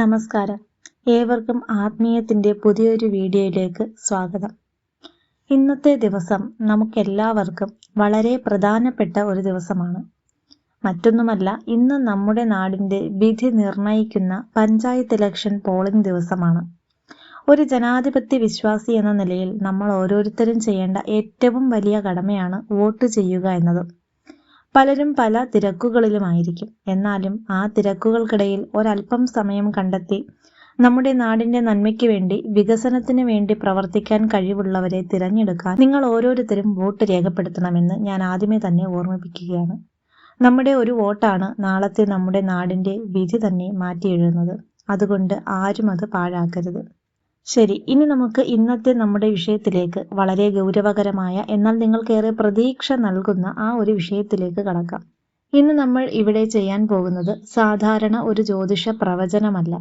നമസ്കാരം. ഏവർക്കും ആത്മീയത്തിന്റെ പുതിയൊരു വീഡിയോയിലേക്ക് സ്വാഗതം. ഇന്നത്തെ ദിവസം നമുക്കെല്ലാവർക്കും വളരെ പ്രധാനപ്പെട്ട ഒരു ദിവസമാണ്. മറ്റൊന്നുമല്ല ഇന്ന് നമ്മുടെ നാടിന്റെ വിധി നിർണയിക്കുന്ന പഞ്ചായത്ത് ഇലക്ഷൻ പോളിംഗ് ദിവസമാണ്. ഒരു ജനാധിപത്യ വിശ്വാസി എന്ന നിലയിൽ നമ്മൾ ഓരോരുത്തരും ചെയ്യേണ്ട ഏറ്റവും വലിയ കടമയാണ് വോട്ട് ചെയ്യുക എന്നത്. പലരും പല തിരക്കുകളിലുമായിരിക്കും. എന്നാലും ആ തിരക്കുകൾക്കിടയിൽ ഒരല്പം സമയം കണ്ടെത്തി നമ്മുടെ നാടിന്റെ നന്മയ്ക്ക് വേണ്ടി വികസനത്തിന് വേണ്ടി പ്രവർത്തിക്കാൻ കഴിവുള്ളവരെ തിരഞ്ഞെടുക്കാൻ നിങ്ങൾ ഓരോരുത്തരും വോട്ട് രേഖപ്പെടുത്തണമെന്ന് ഞാൻ ആദ്യമേ തന്നെ ഓർമ്മിപ്പിക്കുകയാണ്. നമ്മുടെ ഒരു വോട്ടാണ് നാളത്തെ നമ്മുടെ നാടിന്റെ വിധി തന്നെ മാറ്റിയെഴുതുന്നത്. അതുകൊണ്ട് ആരും അത് പാഴാക്കരുത്. ശരി ഇനി നമുക്ക് ഇന്നത്തെ നമ്മുടെ വിഷയത്തിലേക്ക് വളരെ ഗൗരവകരമായ എന്നാൽ നിങ്ങൾക്കേറെ പ്രതീക്ഷ നൽകുന്ന ആ ഒരു വിഷയത്തിലേക്ക് കടക്കാം. ഇന്ന് നമ്മൾ ഇവിടെ ചെയ്യാൻ പോകുന്നത് സാധാരണ ഒരു ജ്യോതിഷ പ്രവചനമല്ല.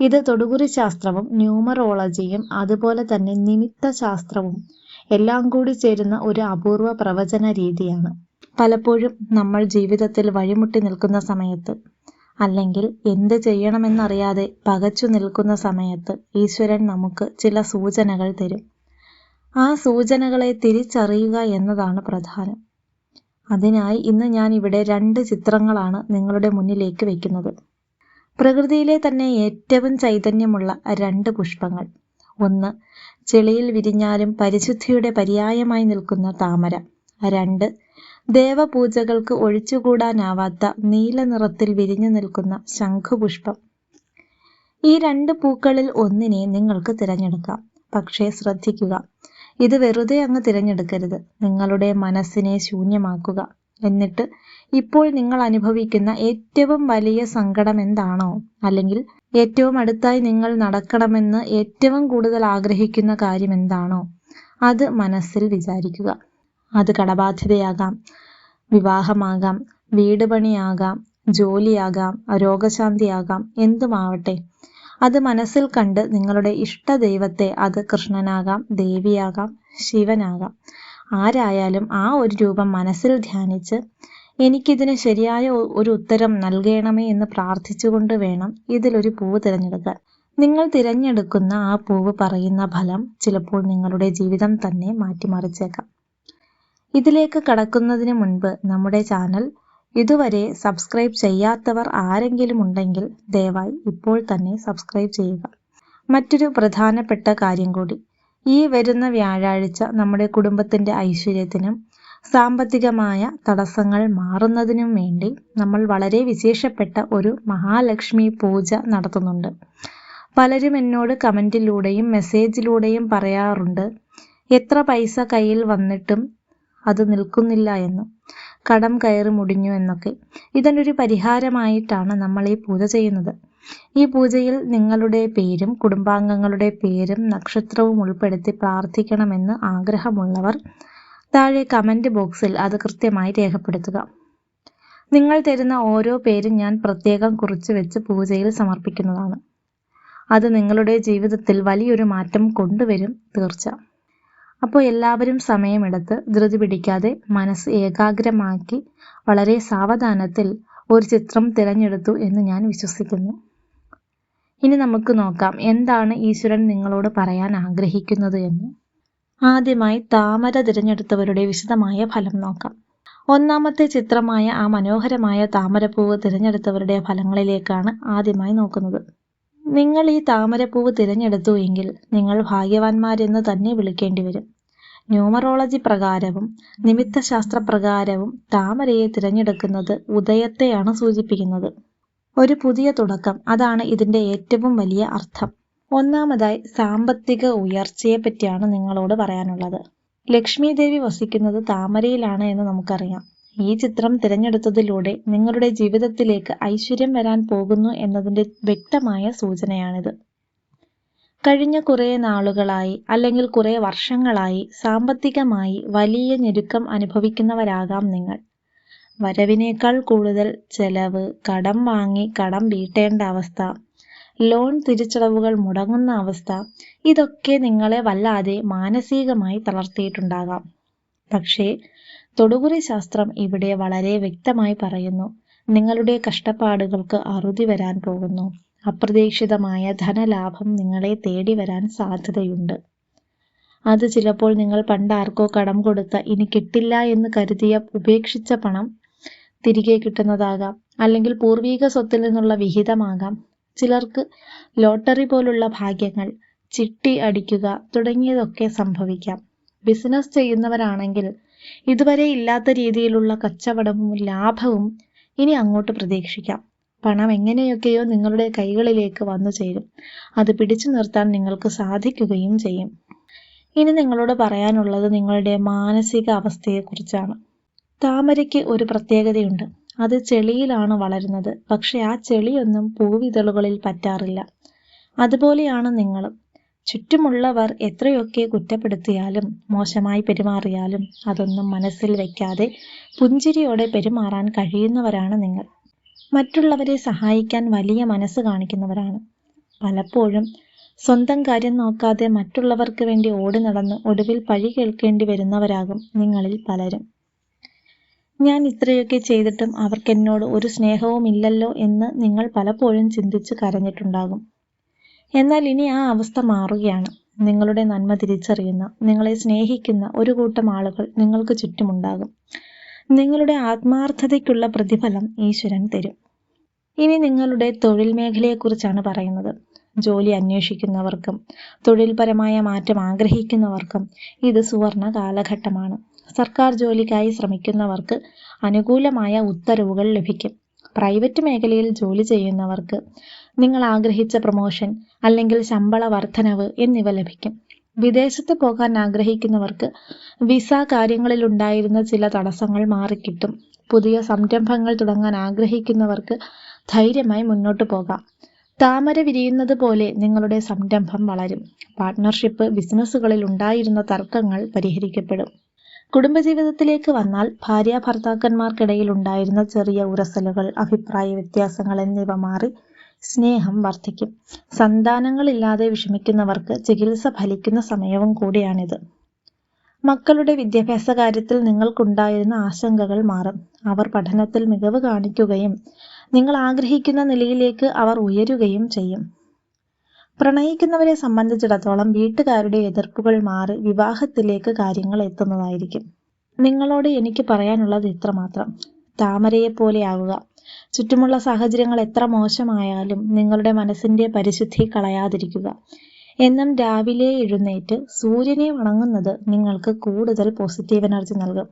ഇത് തൊടുകുറി ശാസ്ത്രവും ന്യൂമറോളജിയും അതുപോലെ തന്നെ നിമിത്ത ശാസ്ത്രവും എല്ലാം കൂടി ചേരുന്ന ഒരു അപൂർവ പ്രവചന രീതിയാണ്. പലപ്പോഴും നമ്മൾ ജീവിതത്തിൽ വഴിമുട്ടി നിൽക്കുന്ന സമയത്ത് അല്ലെങ്കിൽ എന്ത് ചെയ്യണമെന്നറിയാതെ പകച്ചു നിൽക്കുന്ന സമയത്ത് ഈശ്വരൻ നമുക്ക് ചില സൂചനകൾ തരും. ആ സൂചനകളെ തിരിച്ചറിയുക എന്നതാണ് പ്രധാനം. അതിനായി ഇന്ന് ഞാൻ ഇവിടെ രണ്ട് ചിത്രങ്ങളാണ് നിങ്ങളുടെ മുന്നിലേക്ക് വെക്കുന്നത്. പ്രകൃതിയിലെ തന്നെ ഏറ്റവും ചൈതന്യമുള്ള രണ്ട് പുഷ്പങ്ങൾ. ഒന്ന് ചെളിയിൽ വിരിഞ്ഞാലും പരിശുദ്ധിയുടെ പര്യായമായി നിൽക്കുന്ന താമര. രണ്ട് ദേവപൂജകൾക്ക് ഒഴിച്ചുകൂടാനാവാത്ത നീല നിറത്തിൽ വിരിഞ്ഞു നിൽക്കുന്ന ശംഖുപുഷ്പം. ഈ രണ്ട് പൂക്കളിൽ ഒന്നിനെ നിങ്ങൾക്ക് തിരഞ്ഞെടുക്കാം. പക്ഷേ ശ്രദ്ധിക്കുക ഇത് വെറുതെ അങ്ങ് തിരഞ്ഞെടുക്കരുത്. നിങ്ങളുടെ മനസ്സിനെ ശൂന്യമാക്കുക. എന്നിട്ട് ഇപ്പോൾ നിങ്ങൾ അനുഭവിക്കുന്ന ഏറ്റവും വലിയ സങ്കടം എന്താണോ? അല്ലെങ്കിൽ ഏറ്റവും അടുത്തായി നിങ്ങൾ നടക്കണമെന്ന് ഏറ്റവും കൂടുതൽ ആഗ്രഹിക്കുന്ന കാര്യം എന്താണോ? അത് മനസ്സിൽ വിചാരിക്കുക. അത് കടബാധ്യതയാകാം. വിവാഹമാകാം. വീട് പണിയാകാം. ജോലിയാകാം. രോഗശാന്തിയാകാം. എന്തുമാവട്ടെ. അത് മനസ്സിൽ കണ്ട് നിങ്ങളുടെ ഇഷ്ട ദൈവത്തെ അത് കൃഷ്ണനാകാം ദേവിയാകാം ശിവനാകാം. ആരായാലും ആ ഒരു രൂപം മനസ്സിൽ ധ്യാനിച്ച് എനിക്കിതിന് ശരിയായ ഒരു ഉത്തരം നൽകണമേ എന്ന് പ്രാർത്ഥിച്ചുകൊണ്ട് വേണം ഇതിലൊരു പൂവ് തിരഞ്ഞെടുക്കാൻ. നിങ്ങൾ തിരഞ്ഞെടുക്കുന്ന ആ പൂവ് പറയുന്ന ഫലം ചിലപ്പോൾ നിങ്ങളുടെ ജീവിതം തന്നെ മാറ്റിമറിച്ചേക്കാം. ഇതിലേക്ക് കടക്കുന്നതിന് മുൻപ് നമ്മുടെ ചാനൽ ഇതുവരെ സബ്സ്ക്രൈബ് ചെയ്യാത്തവർ ആരെങ്കിലും ഉണ്ടെങ്കിൽ ദയവായി ഇപ്പോൾ തന്നെ സബ്സ്ക്രൈബ് ചെയ്യുക. മറ്റൊരു പ്രധാനപ്പെട്ട കാര്യം കൂടി. ഈ വരുന്ന വ്യാഴാഴ്ച നമ്മുടെ കുടുംബത്തിന്റെ ഐശ്വര്യത്തിനും സാമ്പത്തികമായ തടസ്സങ്ങൾ മാറുന്നതിനും വേണ്ടി നമ്മൾ വളരെ വിശേഷപ്പെട്ട ഒരു മഹാലക്ഷ്മി പൂജ നടത്തുന്നുണ്ട്. പലരും എന്നോട് കമന്റിലൂടെയും മെസ്സേജിലൂടെയും പറയാറുണ്ട് എത്ര പൈസ കയ്യിൽ വന്നിട്ടും അത് നിൽക്കുന്നില്ല എന്നും കടം കയറി മുടിഞ്ഞു എന്നൊക്കെ. ഇതിനൊരു പരിഹാരമായിട്ടാണ് നമ്മൾ ഈ പൂജ ചെയ്യുന്നത്. ഈ പൂജയിൽ നിങ്ങളുടെ പേരും കുടുംബാംഗങ്ങളുടെ പേരും നക്ഷത്രവും ഉൾപ്പെടുത്തി പ്രാർത്ഥിക്കണമെന്ന് ആഗ്രഹമുള്ളവർ താഴെ കമന്റ് ബോക്സിൽ അത് കൃത്യമായി രേഖപ്പെടുത്തുക. നിങ്ങൾ തരുന്ന ഓരോ പേരും ഞാൻ പ്രത്യേകം കുറിച്ച് വെച്ച് പൂജയിൽ സമർപ്പിക്കുന്നതാണ്. അത് നിങ്ങളുടെ ജീവിതത്തിൽ വലിയൊരു മാറ്റം കൊണ്ടുവരും തീർച്ച. അപ്പോൾ എല്ലാവരും സമയമെടുത്ത് ധൃതി പിടിക്കാതെ മനസ്സ് ഏകാഗ്രമാക്കി വളരെ സാവധാനത്തിൽ ഒരു ചിത്രം തിരഞ്ഞെടുത്തു എന്ന് ഞാൻ വിശ്വസിക്കുന്നു. ഇനി നമുക്ക് നോക്കാം എന്താണ് ഈശ്വരൻ നിങ്ങളോട് പറയാൻ ആഗ്രഹിക്കുന്നത് എന്ന്. ആദ്യമായി താമര തിരഞ്ഞെടുത്തവരുടെ വിശദമായ ഫലം നോക്കാം. ഒന്നാമത്തെ ചിത്രമായ ആ മനോഹരമായ താമരപ്പൂവ് തിരഞ്ഞെടുത്തവരുടെ ഫലങ്ങളിലേക്കാണ് ആദ്യമായി നോക്കുന്നത്. നിങ്ങൾ ഈ താമരപ്പൂവ് തിരഞ്ഞെടുത്തു എങ്കിൽ നിങ്ങൾ ഭാഗ്യവാന്മാരെന്ന് തന്നെ വിളിക്കേണ്ടി വരും. ന്യൂമറോളജി പ്രകാരവും നിമിത്തശാസ്ത്ര പ്രകാരവും താമരയെ തിരഞ്ഞെടുക്കുന്നത് ഉദയത്തെയാണ് സൂചിപ്പിക്കുന്നത്. ഒരു പുതിയ തുടക്കം. അതാണ് ഇതിന്റെ ഏറ്റവും വലിയ അർത്ഥം. ഒന്നാമതായി സാമ്പത്തിക ഉയർച്ചയെ പറ്റിയാണ് നിങ്ങളോട് പറയാനുള്ളത്. ലക്ഷ്മി ദേവി വസിക്കുന്നത് താമരയിലാണ് എന്ന് നമുക്കറിയാം. ഈ ചിത്രം തിരഞ്ഞെടുത്തതിലൂടെ നിങ്ങളുടെ ജീവിതത്തിലേക്ക് ഐശ്വര്യം വരാൻ പോകുന്നു എന്നതിന്റെ വ്യക്തമായ സൂചനയാണിത്. കഴിഞ്ഞ കുറേ നാളുകളായി അല്ലെങ്കിൽ കുറേ വർഷങ്ങളായി സാമ്പത്തികമായി വലിയ ഞെരുക്കം അനുഭവിക്കുന്നവരാകാം നിങ്ങൾ. വരവിനേക്കാൾ കൂടുതൽ ചെലവ് കടം വാങ്ങി കടം വീട്ടേണ്ട അവസ്ഥ ലോൺ തിരിച്ചടവുകൾ മുടങ്ങുന്ന അവസ്ഥ ഇതൊക്കെ നിങ്ങളെ വല്ലാതെ മാനസികമായി തളർത്തിയിട്ടുണ്ടാകാം. പക്ഷേ തൊടുകുറി ശാസ്ത്രം ഇവിടെ വളരെ വ്യക്തമായി പറയുന്നു നിങ്ങളുടെ കഷ്ടപ്പാടുകൾക്ക് അറുതി വരാൻ പോകുന്നു. അപ്രതീക്ഷിതമായ ധനലാഭം നിങ്ങളെ തേടി വരാൻ സാധ്യതയുണ്ട്. അത് ചിലപ്പോൾ നിങ്ങൾ പണ്ട് ആർക്കോ കടം കൊടുത്ത ഇനി കിട്ടില്ല എന്ന് കരുതിയ ഉപേക്ഷിച്ച പണം തിരികെ കിട്ടുന്നതാകാം. അല്ലെങ്കിൽ പൂർവീക സ്വത്തിൽ നിന്നുള്ള വിഹിതമാകാം. ചിലർക്ക് ലോട്ടറി പോലുള്ള ഭാഗ്യങ്ങൾ ചിട്ടി അടിക്കുക തുടങ്ങിയതൊക്കെ സംഭവിക്കാം. ബിസിനസ് ചെയ്യുന്നവരാണെങ്കിൽ ഇതുവരെ ഇല്ലാത്ത രീതിയിലുള്ള കച്ചവടവും ലാഭവും ഇനി അങ്ങോട്ട് പ്രതീക്ഷിക്കാം. പണം എങ്ങനെയൊക്കെയോ നിങ്ങളുടെ കൈകളിലേക്ക് വന്നു ചേരും. അത് പിടിച്ചു നിർത്താൻ നിങ്ങൾക്ക് സാധിക്കുകയും ചെയ്യും. ഇനി നിങ്ങളോട് പറയാനുള്ളത് നിങ്ങളുടെ മാനസിക അവസ്ഥയെക്കുറിച്ചാണ്. താമരയ്ക്ക് ഒരു പ്രത്യേകതയുണ്ട്. അത് ചെളിയിലാണ് വളരുന്നത്. പക്ഷെ ആ ചെളിയൊന്നും പൂവിതളുകളിൽ പറ്റാറില്ല. അതുപോലെയാണ് നിങ്ങളും. ചുറ്റുമുള്ളവർ എത്രയൊക്കെ കുറ്റപ്പെടുത്തിയാലും മോശമായി പെരുമാറിയാലും അതൊന്നും മനസ്സിൽ വയ്ക്കാതെ പുഞ്ചിരിയോടെ പെരുമാറാൻ കഴിയുന്നവരാണ് നിങ്ങൾ. മറ്റുള്ളവരെ സഹായിക്കാൻ വലിയ മനസ്സ് കാണിക്കുന്നവരാണ്. പലപ്പോഴും സ്വന്തം കാര്യം നോക്കാതെ മറ്റുള്ളവർക്ക് വേണ്ടി ഓടി നടന്ന് ഒടുവിൽ പഴി കേൾക്കേണ്ടി വരുന്നവരാകും നിങ്ങളിൽ പലരും. ഞാൻ ഇത്രയൊക്കെ ചെയ്തിട്ടും അവർക്കെന്നോട് ഒരു സ്നേഹവും ഇല്ലല്ലോ എന്ന് നിങ്ങൾ പലപ്പോഴും ചിന്തിച്ച് കരഞ്ഞിട്ടുണ്ടാകും. എന്നാൽ ഇനി ആ അവസ്ഥ മാറുകയാണ്. നിങ്ങളുടെ നന്മ തിരിച്ചറിയുന്ന നിങ്ങളെ സ്നേഹിക്കുന്ന ഒരു കൂട്ടം ആളുകൾ നിങ്ങൾക്ക് ചുറ്റുമുണ്ടാകും. നിങ്ങളുടെ ആത്മാർത്ഥതയ്ക്കുള്ള പ്രതിഫലം ഈശ്വരൻ തരും. ഇനി നിങ്ങളുടെ തൊഴിൽ മേഖലയെക്കുറിച്ചാണ് പറയുന്നത്. ജോലി അന്വേഷിക്കുന്നവർക്കും തൊഴിൽപരമായ മാറ്റം ആഗ്രഹിക്കുന്നവർക്കും ഇത് സുവർണ കാലഘട്ടമാണ്. സർക്കാർ ജോലിക്കായി ശ്രമിക്കുന്നവർക്ക് അനുകൂലമായ ഉത്തരവുകൾ ലഭിക്കും. പ്രൈവറ്റ് മേഖലയിൽ ജോലി ചെയ്യുന്നവർക്ക് നിങ്ങൾ ആഗ്രഹിച്ച പ്രൊമോഷൻ അല്ലെങ്കിൽ ശമ്പള വർധനവ് എന്നിവ ലഭിക്കും. വിദേശത്ത് പോകാൻ ആഗ്രഹിക്കുന്നവർക്ക് വിസ കാര്യങ്ങളിൽ ഉണ്ടായിരുന്ന ചില തടസ്സങ്ങൾ മാറിക്കിട്ടും. പുതിയ സംരംഭങ്ങൾ തുടങ്ങാൻ ആഗ്രഹിക്കുന്നവർക്ക് ധൈര്യമായി മുന്നോട്ട് പോകാം. താമര വിരിയുന്നത് പോലെ നിങ്ങളുടെ സംരംഭം വളരും. പാർട്ട്ണർഷിപ്പ് ബിസിനസ്സുകളിൽ ഉണ്ടായിരുന്ന തർക്കങ്ങൾ പരിഹരിക്കപ്പെടും. കുടുംബജീവിതത്തിലേക്ക് വന്നാൽ ഭാര്യ ഭർത്താക്കന്മാർക്കിടയിൽ ഉണ്ടായിരുന്ന ചെറിയ ഉരസലുകൾ അഭിപ്രായ വ്യത്യാസങ്ങൾ എന്നിവ മാറി സ്നേഹം വർദ്ധിക്കും. സന്താനങ്ങളില്ലാതെ വിഷമിക്കുന്നവർക്ക് ചികിത്സ ഫലിക്കുന്ന സമയവും കൂടിയാണിത്. മക്കളുടെ വിദ്യാഭ്യാസ കാര്യത്തിൽ നിങ്ങൾക്കുണ്ടായിരുന്ന ആശങ്കകൾ മാറും. അവർ പഠനത്തിൽ മികവ് കാണിക്കുകയും നിങ്ങൾ ആഗ്രഹിക്കുന്ന നിലയിലേക്ക് അവർ ഉയരുകയും ചെയ്യും. പ്രണയിക്കുന്നവരെ സംബന്ധിച്ചിടത്തോളം വീട്ടുകാരുടെ എതിർപ്പുകൾ മാറി വിവാഹത്തിലേക്ക് കാര്യങ്ങൾ എത്തുന്നതായിരിക്കും. നിങ്ങളോട് എനിക്ക് പറയാനുള്ളത് ഇത്രമാത്രം. താമരയെ പോലെ ആവുക ചുറ്റുമുള്ള സാഹചര്യങ്ങൾ എത്ര മോശമായാലും നിങ്ങളുടെ മനസ്സിന്റെ പരിശുദ്ധി കളയാതിരിക്കുക. എന്നും രാവിലെ എഴുന്നേറ്റ് സൂര്യനെ വണങ്ങുന്നത് നിങ്ങൾക്ക് കൂടുതൽ പോസിറ്റീവ് എനർജി നൽകും.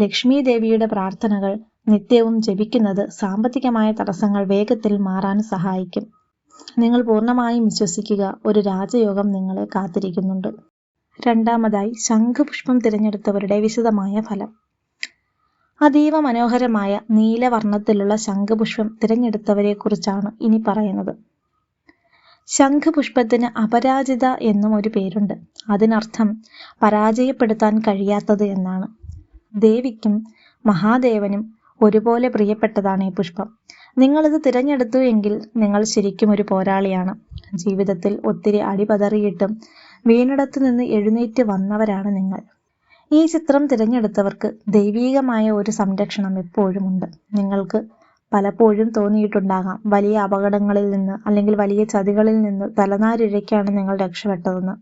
ലക്ഷ്മി ദേവിയുടെ പ്രാർത്ഥനകൾ നിത്യവും ജപിക്കുന്നത് സാമ്പത്തികമായ തടസ്സങ്ങൾ വേഗത്തിൽ മാറാൻ സഹായിക്കും. നിങ്ങൾ പൂർണമായും വിശ്വസിക്കുക ഒരു രാജയോഗം നിങ്ങളെ കാത്തിരിക്കുന്നുണ്ട്. രണ്ടാമതായി ശംഖുപുഷ്പം തിരഞ്ഞെടുത്തവരുടെ വിശദമായ ഫലം. അതീവ മനോഹരമായ നീലവർണത്തിലുള്ള ശംഖുപുഷ്പം തിരഞ്ഞെടുത്തവരെക്കുറിച്ചാണ് ഇനി പറയുന്നത്. ശംഖുപുഷ്പത്തിന് അപരാജിത എന്നും ഒരു പേരുണ്ട്. അതിനർത്ഥം പരാജയപ്പെടുത്താൻ കഴിയാത്തത് എന്നാണ്. ദേവിക്കും മഹാദേവനും ഒരുപോലെ പ്രിയപ്പെട്ടതാണ് ഈ പുഷ്പം. നിങ്ങളിത് തിരഞ്ഞെടുത്തു എങ്കിൽ നിങ്ങൾ ശരിക്കും ഒരു പോരാളിയാണ്. ജീവിതത്തിൽ ഒത്തിരി അടിപതറിയിട്ടും വീണിടത്തു നിന്ന് എഴുന്നേറ്റ് വന്നവരാണ് നിങ്ങൾ. ഈ ചിത്രം തിരഞ്ഞെടുത്തവർക്ക് ദൈവീകമായ ഒരു സംരക്ഷണം എപ്പോഴും ഉണ്ട് നിങ്ങൾക്ക് പലപ്പോഴും തോന്നിയിട്ടുണ്ടാകാം വലിയ അപകടങ്ങളിൽ നിന്ന് അല്ലെങ്കിൽ വലിയ ചതികളിൽ നിന്ന് തലനാരിഴയ്ക്കാണ് നിങ്ങൾ രക്ഷപ്പെട്ടതെന്ന്.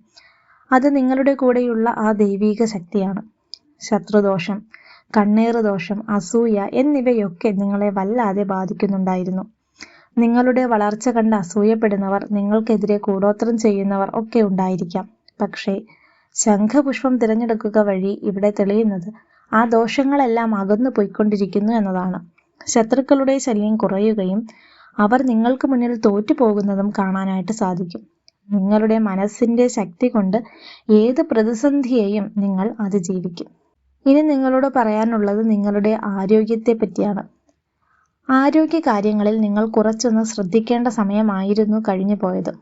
അത് നിങ്ങളുടെ കൂടെയുള്ള ആ ദൈവീക ശക്തിയാണ്. ശത്രുദോഷം കണ്ണേറ് ദോഷം അസൂയ എന്നിവയൊക്കെ നിങ്ങളെ വല്ലാതെ ബാധിക്കുന്നുണ്ടായിരുന്നു. നിങ്ങളുടെ വളർച്ച കണ്ട് അസൂയപ്പെടുന്നവർ നിങ്ങൾക്കെതിരെ കൂടോത്രം ചെയ്യുന്നവർ ഒക്കെ ഉണ്ടായിരിക്കാം. പക്ഷേ ശംഖപുഷ്പം തിരഞ്ഞെടുക്കുക വഴി ഇവിടെ തെളിയുന്നത് ആ ദോഷങ്ങളെല്ലാം അകന്നു പോയിക്കൊണ്ടിരിക്കുന്നു എന്നതാണ്. ശത്രുക്കളുടെ ശല്യം കുറയുകയും അവർ നിങ്ങൾക്ക് മുന്നിൽ തോറ്റു പോകുന്നതും കാണാനായിട്ട് സാധിക്കും. നിങ്ങളുടെ മനസ്സിന്റെ ശക്തി കൊണ്ട് ഏത് പ്രതിസന്ധിയെയും നിങ്ങൾ അതിജീവിക്കും. ഇനി നിങ്ങളോട് പറയാനുള്ളത് നിങ്ങളുടെ ആരോഗ്യത്തെ പറ്റിയാണ് ആരോഗ്യ കാര്യങ്ങളിൽ നിങ്ങൾ കുറച്ചൊന്ന് ശ്രദ്ധിക്കേണ്ട സമയമായിരുന്നു കഴിഞ്ഞു പോയത്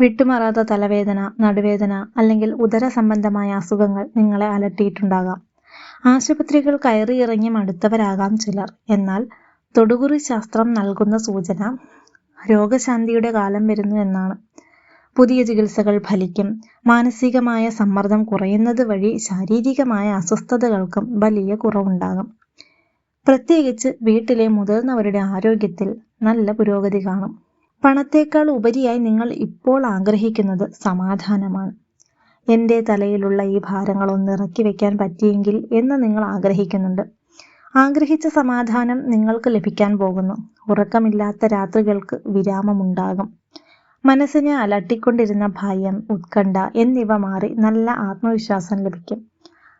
വിട്ടുമാറാത്ത തലവേദന നടുവേദന അല്ലെങ്കിൽ ഉദര സംബന്ധമായ അസുഖങ്ങൾ നിങ്ങളെ അലട്ടിയിട്ടുണ്ടാകാം. ആശുപത്രികൾ കയറിയിറങ്ങി മടുത്തവരാകാം ചിലർ. എന്നാൽ തൊടുകുറി ശാസ്ത്രം നൽകുന്ന സൂചന രോഗശാന്തിയുടെ കാലം വരുന്നു എന്നാണ്. പുതിയ ചികിത്സകൾ ഫലിക്കും. മാനസികമായ സമ്മർദ്ദം കുറയുന്നത് വഴി ശാരീരികമായ അസ്വസ്ഥതകൾക്കും വലിയ കുറവുണ്ടാകും. പ്രത്യേകിച്ച് വീട്ടിലെ മുതിർന്നവരുടെ ആരോഗ്യത്തിൽ നല്ല പുരോഗതി കാണും. പണത്തേക്കാൾ ഉപരിയായി നിങ്ങൾ ഇപ്പോൾ ആഗ്രഹിക്കുന്നത് സമാധാനമാണ്. എന്റെ തലയിലുള്ള ഈ ഭാരങ്ങൾ ഒന്ന് ഇറക്കി വെക്കാൻ പറ്റിയെങ്കിൽ എന്ന് നിങ്ങൾ ആഗ്രഹിക്കുന്നുണ്ട്. ആഗ്രഹിച്ച സമാധാനം നിങ്ങൾക്ക് ലഭിക്കാൻ പോകുന്നു. ഉറക്കമില്ലാത്ത രാത്രികൾക്ക് വിരാമമുണ്ടാകും. മനസ്സിനെ അലട്ടിക്കൊണ്ടിരുന്ന ഭയം ഉത്കണ്ഠ എന്നിവ മാറി നല്ല ആത്മവിശ്വാസം ലഭിക്കും.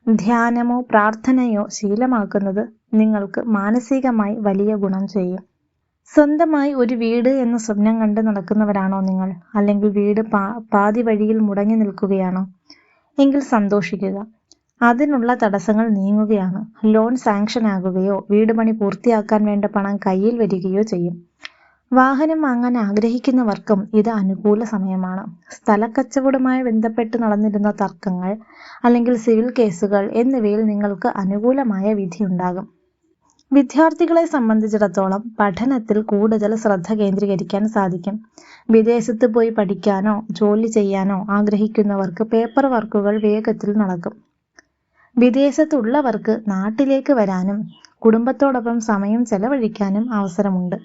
ധ്യാനമോ പ്രാർത്ഥനയോ ശീലമാക്കുന്നത് നിങ്ങൾക്ക് മാനസികമായി വലിയ ഗുണം ചെയ്യും. സ്വന്തമായി ഒരു വീട് എന്ന സ്വപ്നം കണ്ട് നടക്കുന്നവരാണോ നിങ്ങൾ? അല്ലെങ്കിൽ വീട് പാ പാതി വഴിയിൽ മുടങ്ങി നിൽക്കുകയാണോ? എങ്കിൽ സന്തോഷിക്കുക. അതിനുള്ള തടസ്സങ്ങൾ നീങ്ങുകയാണ്. ലോൺ സാങ്ഷൻ ആകുകയോ വീട് പണി പൂർത്തിയാക്കാൻ വേണ്ട പണം കയ്യിൽ വരികയോ ചെയ്യും. വാഹനം വാങ്ങാൻ ആഗ്രഹിക്കുന്നവർക്കും ഇത് അനുകൂല സമയമാണ്. സ്ഥലക്കച്ചവടവുമായി ബന്ധപ്പെട്ട് നടന്നിരുന്ന തർക്കങ്ങൾ അല്ലെങ്കിൽ സിവിൽ കേസുകൾ എന്നിവയിൽ നിങ്ങൾക്ക് അനുകൂലമായ വിധിയുണ്ടാകും വിദ്യാർത്ഥികളെ സംബന്ധിച്ചിടത്തോളം പഠനത്തിൽ കൂടുതൽ ശ്രദ്ധ കേന്ദ്രീകരിക്കാൻ സാധിക്കും. വിദേശത്ത് പോയി പഠിക്കാനോ ജോലി ചെയ്യാനോ ആഗ്രഹിക്കുന്നവർക്ക് പേപ്പർ വർക്കുകൾ വേഗത്തിൽ നടക്കും. വിദേശത്തുള്ളവർക്ക് നാട്ടിലേക്ക് വരാനും കുടുംബത്തോടൊപ്പം സമയം ചെലവഴിക്കാനും അവസരമുണ്ട്.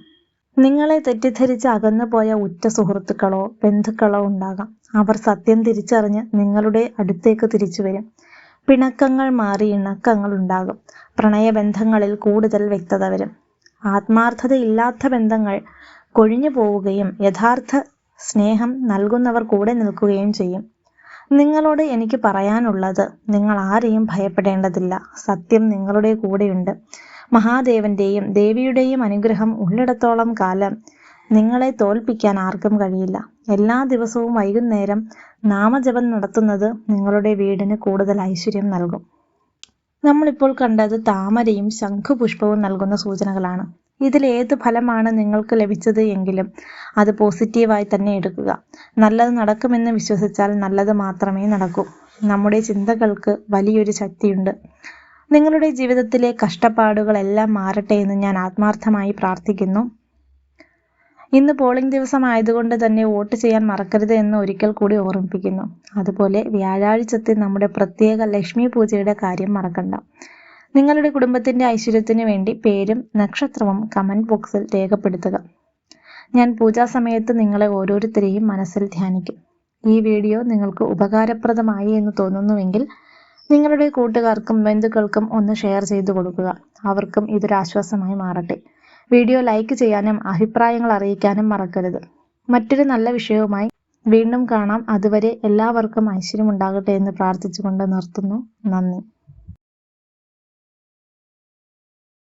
നിങ്ങളെ തെറ്റിദ്ധരിച്ച് അകന്നു പോയ ഉറ്റ സുഹൃത്തുക്കളോ ബന്ധുക്കളോ ഉണ്ടാകാം. അവർ സത്യം തിരിച്ചറിഞ്ഞ് നിങ്ങളുടെ അടുത്തേക്ക് തിരിച്ചു വരും. പിണക്കങ്ങൾ മാറി ഇണക്കങ്ങൾ ഉണ്ടാകും. പ്രണയബന്ധങ്ങളിൽ കൂടുതൽ വ്യക്തത വരും. ആത്മാർത്ഥതയില്ലാത്ത ബന്ധങ്ങൾ കൊഴിഞ്ഞു പോവുകയും യഥാർത്ഥ സ്നേഹം നൽകുന്നവർ കൂടെ നിൽക്കുകയും ചെയ്യും. നിങ്ങളോട് എനിക്ക് പറയാനുള്ളത് നിങ്ങൾ ആരെയും ഭയപ്പെടേണ്ടതില്ല. സത്യം നിങ്ങളുടെ കൂടെയുണ്ട്. മഹാദേവന്റെയും ദേവിയുടെയും അനുഗ്രഹം ഉള്ളിടത്തോളം കാലം നിങ്ങളെ തോൽപ്പിക്കാൻ ആർക്കും കഴിയില്ല. എല്ലാ ദിവസവും വൈകുന്നേരം നാമജപം നടത്തുന്നത് നിങ്ങളുടെ വീടിന് കൂടുതൽ ഐശ്വര്യം നൽകും. നമ്മളിപ്പോൾ കണ്ടത് താമരയും ശംഖുപുഷ്പവും നൽകുന്ന സൂചനകളാണ്. ഇതിൽ ഏത് ഫലമാണ് നിങ്ങൾക്ക് ലഭിച്ചത് എങ്കിലും അത് പോസിറ്റീവായി തന്നെ എടുക്കുക. നല്ലത് നടക്കുമെന്ന് വിശ്വസിച്ചാൽ നല്ലത് മാത്രമേ നടക്കൂ. നമ്മുടെ ചിന്തകൾക്ക് വലിയൊരു ശക്തിയുണ്ട്. നിങ്ങളുടെ ജീവിതത്തിലെ കഷ്ടപ്പാടുകളെല്ലാം മാറട്ടെ എന്ന് ഞാൻ ആത്മാർത്ഥമായി പ്രാർത്ഥിക്കുന്നു. ഇന്ന് പോളിംഗ് ദിവസം ആയതുകൊണ്ട് തന്നെ വോട്ട് ചെയ്യാൻ മറക്കരുത് എന്ന് ഒരിക്കൽ കൂടി ഓർമ്മിപ്പിക്കുന്നു. അതുപോലെ വ്യാഴാഴ്ചത്തെ നമ്മുടെ പ്രത്യേക ലക്ഷ്മി പൂജയുടെ കാര്യം മറക്കണ്ട. നിങ്ങളുടെ കുടുംബത്തിന്റെ ഐശ്വര്യത്തിന് വേണ്ടി പേരും നക്ഷത്രവും കമന്റ് ബോക്സിൽ രേഖപ്പെടുത്തുക. ഞാൻ പൂജാ സമയത്ത് നിങ്ങളെ ഓരോരുത്തരെയും മനസ്സിൽ ധ്യാനിക്കും. ഈ വീഡിയോ നിങ്ങൾക്ക് ഉപകാരപ്രദമായി എന്ന് തോന്നുന്നുവെങ്കിൽ നിങ്ങളുടെ കൂട്ടുകാർക്കും ബന്ധുക്കൾക്കും ഒന്ന് ഷെയർ ചെയ്തു കൊടുക്കുക. അവർക്കും ഇതൊരാശ്വാസമായി മാറട്ടെ. വീഡിയോ ലൈക്ക് ചെയ്യാനും അഭിപ്രായങ്ങൾ അറിയിക്കാനും മറക്കരുത്. മറ്റൊരു നല്ല വിഷയവുമായി വീണ്ടും കാണാം. അതുവരെ എല്ലാവർക്കും ഐശ്വര്യം ഉണ്ടാകട്ടെ എന്ന് പ്രാർത്ഥിച്ചുകൊണ്ട് നിർത്തുന്നു. നന്ദി.